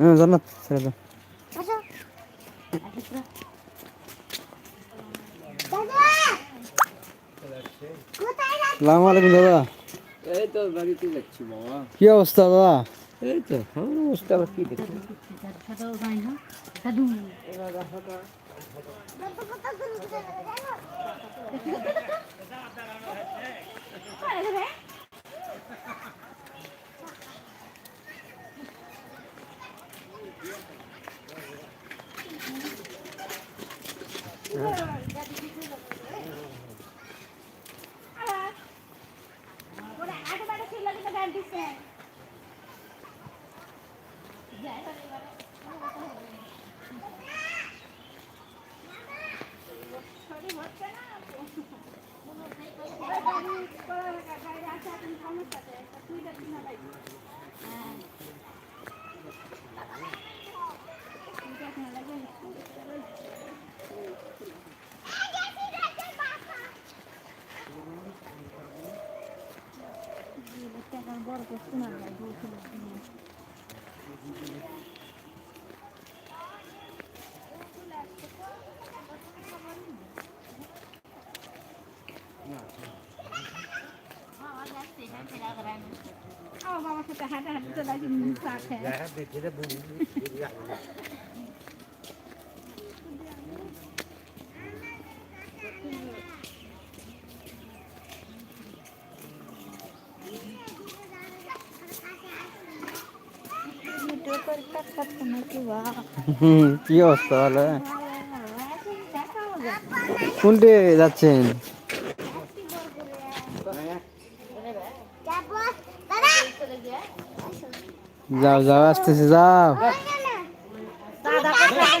হ্যাঁ জান্নাত ছেড়ে দাও? সালাম আলাইকুম দাদা এই তো বাড়িতে যাচ্ছি বাবা কি অবস্থা দাদা এই তো আমার অবস্থা আবার কি দেখছি দাদা কোথায় ঘুরতে যাবে জানো? আমার বাবার সাথে হাঁটা হাঁটতে চলে আসি চা খেয়ে হুম কি অবস্থা ভালো কোনটে যাচ্ছেন? যাও যাও আসতেছে যাও। দাদা কোথায়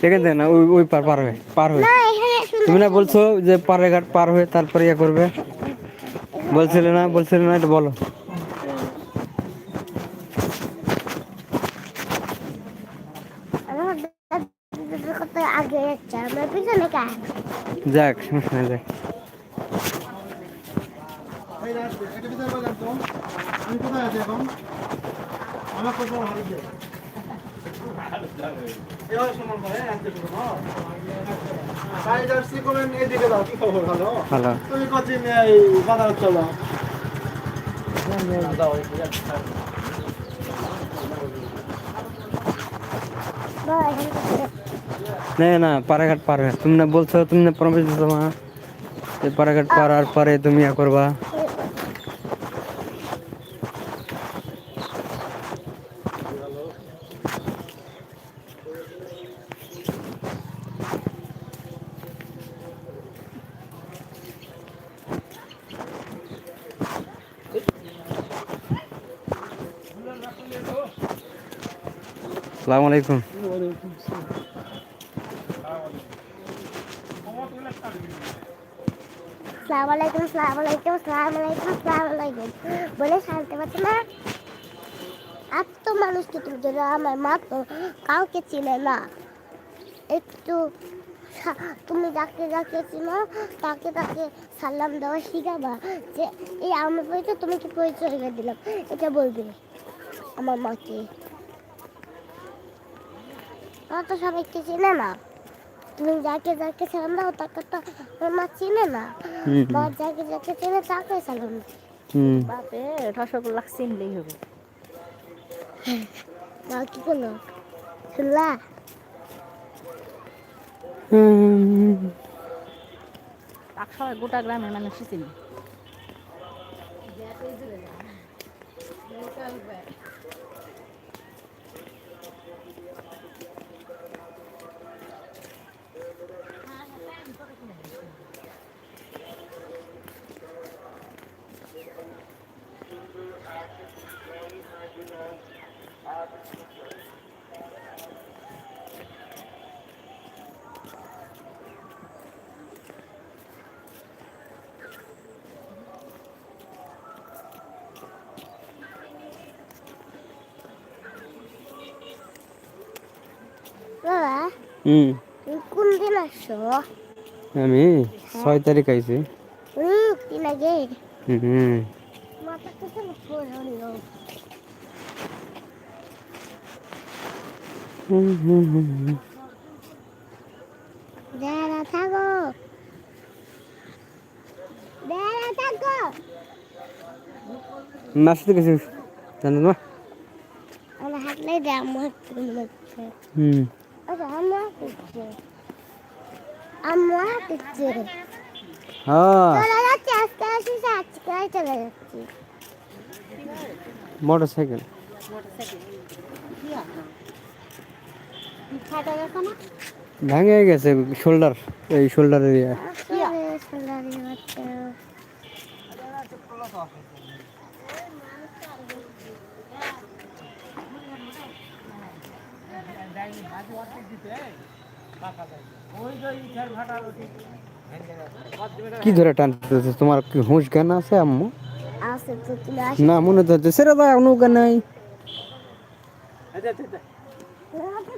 সেখান থেকে না ওই ওই পার পার হয়ে পার হয়ে। তুমি না বলছো যে পারে ঘাট পার হয়ে তারপরে ইয়ে করবে? বলছিলে না বলছিলে না এটা বলো আমার দাদা কত আগে যাচ্ছে আমার পিছনে কা যাক সমস্যা নাই, যাক আমি কোথায় আছি এখন আমার কোথাও হারিয়ে এভাবে সমান করে আনতে পারব তাই জার্সি করেন এদিকে দাও কি খবর ভালো? ভালো। তুমি কতদিন এই বাজার চলো? থেকে না না, পারাঘাট পার তুমি না বলছো, তুমি না প্রমিস দিছো মা যে পারাঘাট পার আর পরে তুমি ইয়া করবা। সালাম আলাইকুম। আলাইকুম আলাইকুম আলাইকুম আলাইকুম বলে শান্তি না। এত যেন আমার মা তো কাউকে চিনে না। একটু তুমি যাকে যাকে চিনো, তাকে তাকে সালাম দেওয়া শিখাবা যে, এই আমার পরিচয় তুমি কি পরিচয় করে দিলাম এটা বলবে আমার মাকে। তো সবাইকে চেনে না। তুমি যাকে যাকে সালাম দাও তাকে তো আমার মা চিনে না। মা যাকে যাকে চিনে তাকে সালাম। হুম। বাপে রসগোল্লা চিনলেই হবে। মা কি করল? শুনলা? হুম তাক সবাই গোটা গ্রামের মানুষ চিনি। হুম। কোন দিন আসছো? আমি ছয় তারিখ আইছি। হুম। আগে হুম মাথা ফোন দাঁড়া থাকো দাঁড়া থাকো মাসে কিছু জানো না আমার হাঁটলে দাম হাঁটতে হচ্ছে হুম। আমরা হাঁটছে। আমরা হাঁটছে। হ্যাঁ। চলে যাচ্ছে আজকে আসিস আজকে চলে যাচ্ছি। মোটর সাইকেল ফাটা গেছে না ভেঙে গেছে শোল্ডার এই শোল্ডার এরিয়া আসলে সোনারি বাচ্চা কি ধরে টানতেছে তোমার কি হুঁশ জ্ঞান আছে আম্মু আছে তো তুমি না মনে তো সেটা তো নৌকা নাই আসো